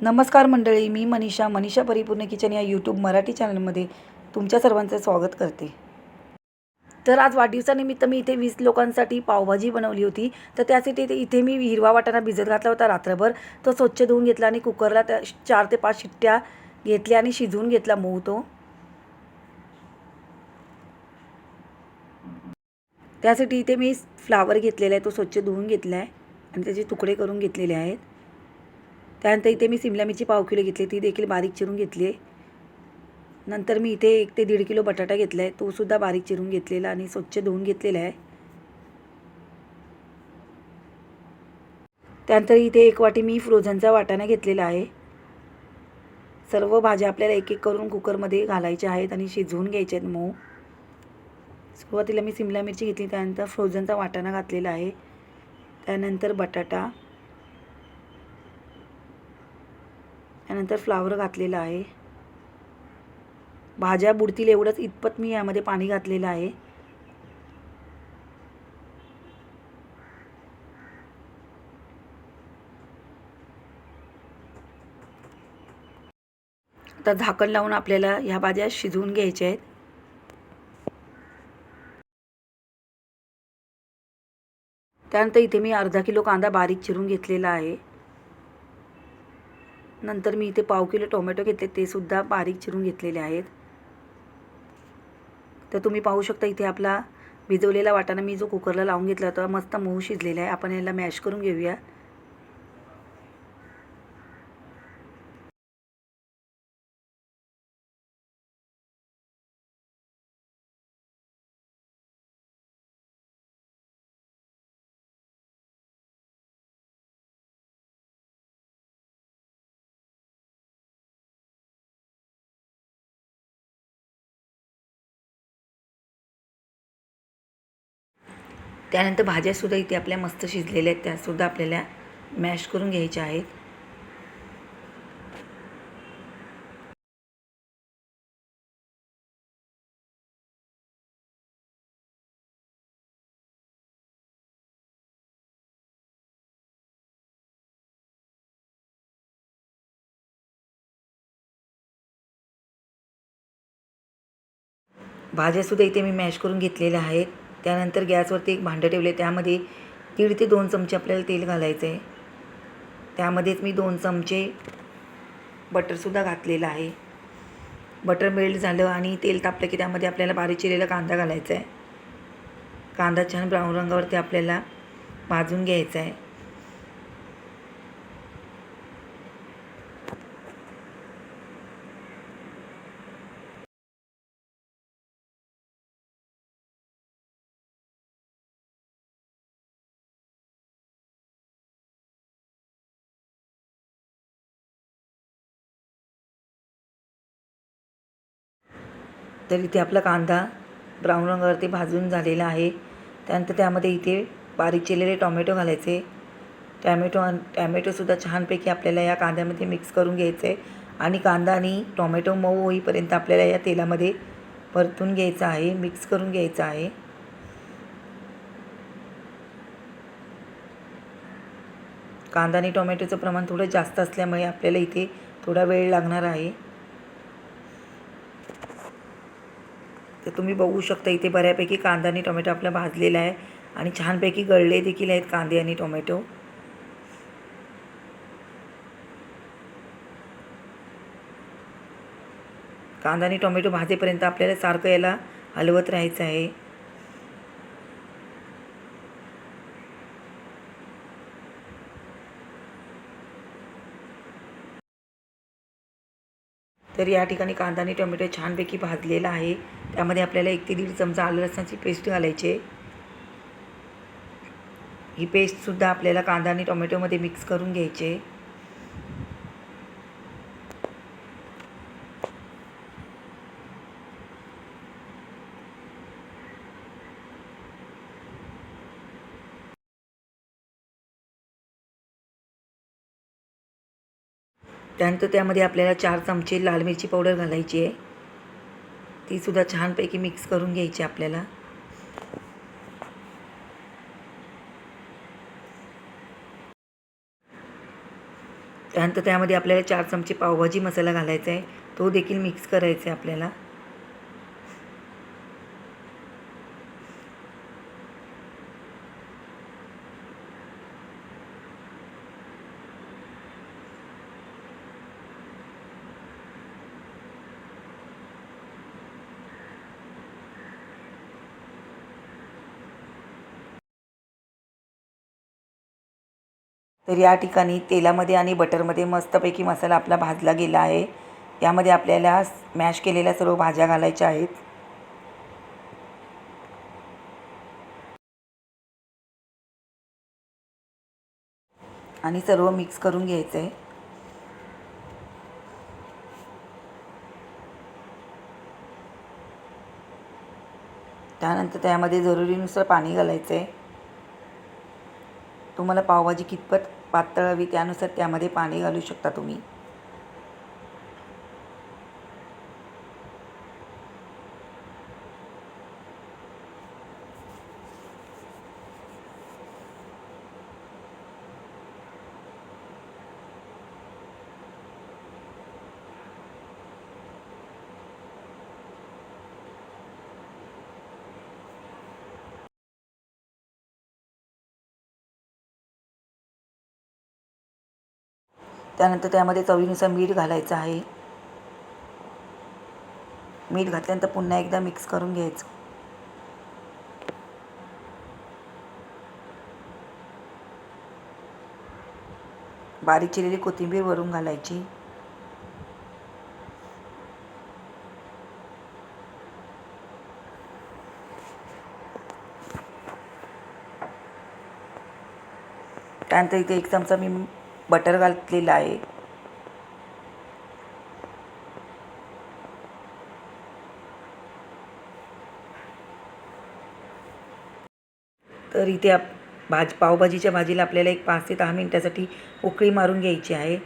नमस्कार मंडळी मी मनीषा मनीषा परिपूर्ण किचन या यूट्यूब मराठी चॅनलमध्ये तुमच्या सर्वांचं स्वागत करते. तर आज वाढदिवसानिमित्त मी इथे वीस लोकांसाठी पावभाजी बनवली होती. तर त्यासाठी इथे इथे मी हिरवा वाटाणा भिजत घातला होता रात्रभर. तो स्वच्छ धुवून घेतला आणि कुकरला त्या चार ते पाच शिट्ट्या घेतल्या आणि शिजवून घेतला मऊ तो. त्यासाठी इथे मी फ्लावर घेतलेला आहे तो स्वच्छ धुवून घेतला आहे आणि त्याचे तुकडे करून घेतलेले आहेत. त्यानंतर इथे मी सिमला मिरची पाव किलो घेतली ती देखील बारीक चिरून घेतली आहे. नंतर मी इथे एक ते दीड किलो बटाटा घेतला आहे तोसुद्धा बारीक चिरून घेतलेला आणि स्वच्छ धुवून घेतलेला आहे. त्यानंतर इथे एक वाटी मी फ्रोझनचा वाटाणा घेतलेला आहे. सर्व भाज्या आपल्याला एक एक करून कुकरमध्ये घालायच्या आहेत आणि शिजवून घ्यायच्या आहेत मऊ. सुरुवातीला मी सिमला मिरची घेतली त्यानंतर फ्रोझनचा वाटाणा घातलेला आहे. त्यानंतर बटाटा त्यानंतर फ्लावर घातलेला आहे. भाज्या बुडतील एवढंच इतपत मी यामध्ये पाणी घातलेलं आहे. आता झाकण लावून आपल्याला ह्या भाज्या शिजवून घ्यायच्या आहेत. त्यानंतर इथे मी अर्धा किलो कांदा बारीक चिरून घेतलेला आहे. नंतर मी इथे पाव किलो टोमॅटो घेतले ते सुद्धा बारीक चिरून घेतलेले आहेत. तर तुम्ही पाहू शकता इथे आपला भिजवलेला वाटाणा मी जो कुकरला लावून घेतला होता मस्त मऊ शिजलेला आहे. आपण याला मॅश करून घेऊया. त्यानंतर भाज्यासुद्धा इथे आपल्या मस्त शिजलेल्या आहेत. त्यासुद्धा आपल्याला मॅश करून घ्यायच्या आहेत. भाज्यासुद्धा इथे मी मॅश करून घेतलेल्या आहेत. त्यानंतर गॅसवरती एक भांडं ठेवले. त्यामध्ये दीड ते दोन चमचे आपल्याला तेल घालायचं आहे त्यामध्येच मी दोन चमचे बटरसुद्धा घातलेलं आहे. बटर मेल्ट झालं आणि तेल तापलं की त्यामध्ये आपल्याला बारीक चिरलेला कांदा घालायचा आहे कांदा छान ब्राऊन रंगावरती आपल्याला भाजून घ्यायचा आहे तर इथे आपला कांदा ब्राऊन रंगावरती भाजून झालेला आहे. त्यानंतर त्यामध्ये इथे बारीक चिरलेले टॉमॅटो घालायचे. टॅमॅटो टॅमॅटोसुद्धा छानपैकी आपल्याला या कांद्यामध्ये मिक्स करून घ्यायचं आहे आणि कांदा आणि टॉमॅटो मऊ होईपर्यंत आपल्याला या तेलामध्ये परतून घ्यायचं आहे मिक्स करून घ्यायचं आहे. कांदा आणि टोमॅटोचं प्रमाण थोडं जास्त असल्यामुळे आपल्याला इथे थोडा वेळ लागणार आहे. तर तुम्ही बघू शकता इथे बऱ्यापैकी कांदा आणि टोमॅटो आपला भाजलेला आहे आणि छानपैकी गळले देखील आहेत कांदे आणि टोमॅटो. कांदा आणि टोमॅटो भाजेपर्यंत आपल्याला सारखं याला हलवत राहायचं आहे. तर या ठिकाणी कांदा आणि टोमॅटो छानपैकी भाजलेला आहे. त्यामध्ये आपल्याला एक ते दीड चमचा आलं लसणाची पेस्ट घालायची आहे. ही पेस्टसुद्धा आपल्याला कांदा आणि टोमॅटोमध्ये मिक्स करून घ्यायचे त्यानंतर त्यामध्ये आपल्याला चार चमचे लाल मिरची पावडर घालायची आहे. तीसुद्धा छानपैकी मिक्स करून घ्यायची आपल्याला. त्यानंतर त्यामध्ये आपल्याला चार चमचे पावभाजी मसाला घालायचा आहे. तो देखील मिक्स करायचा आहे आपल्याला. तर या ठिकाणी तेलामध्ये आणि बटरमध्ये मस्तपैकी मसाला आपला भाजला गेला आहे. यामध्ये आपल्याला मॅश केलेल्या सर्व भाज्या घालायच्या आहेत. आणि सर्व मिक्स करून घ्यायचं आहे त्यानंतर त्यामध्ये जरुरीनुसार पाणी घालायचं आहे तुम्हाला पावभाजी कितपत पातळ हवी त्यानुसार त्यामध्ये पाणी घालू शकता तुम्ही. त्यानंतर त्यामध्ये चवीनुसार मीठ घालायचं आहे. मीठ घातल्यानंतर पुन्हा एकदा मिक्स करून घ्यायचं. बारीक चिरलेली कोथिंबीर वरून घालायची. त्यानंतर इथे एक चमचा मी बटर घातलेला आहे. तर इथे आप भाज पावभाजीच्या भाजीला आपल्याला एक पाच ते दहा मिनटासाठी उकळी मारून घ्यायची आहे.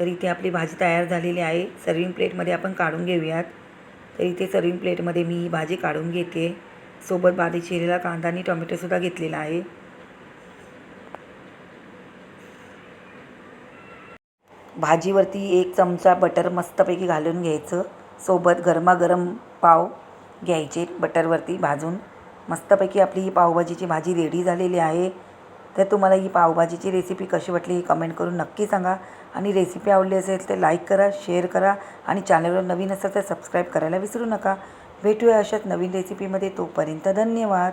तर इथे आपली भाजी तयार झालेली आहे. सर्विंग प्लेटमध्ये आपण काढून घेऊयात. तर इथे सर्विंग प्लेटमध्ये मी ही भाजी काढून घेते. सोबत भाजी चिरलेला कांदा आणि टोमॅटोसुद्धा घेतलेला आहे. भाजीवरती एक चमचा बटर मस्तपैकी घालून घ्यायचं. सोबत गरमागरम पाव घ्यायचे बटरवरती भाजून. मस्तपैकी आपली ही पावभाजीची भाजी रेडी झालेली आहे. तर तुम्हाला ही पावभाजीची रेसिपी कशी वाटली ही कमेंट करून नक्की सांगा. आणि रेसिपी आवडली असेल तर लाईक करा शेअर करा आणि चॅनलवर नवीन असेल तर सबस्क्राईब करायला विसरू नका. भेटूया अशाच नवीन रेसिपीमध्ये तोपर्यंत धन्यवाद.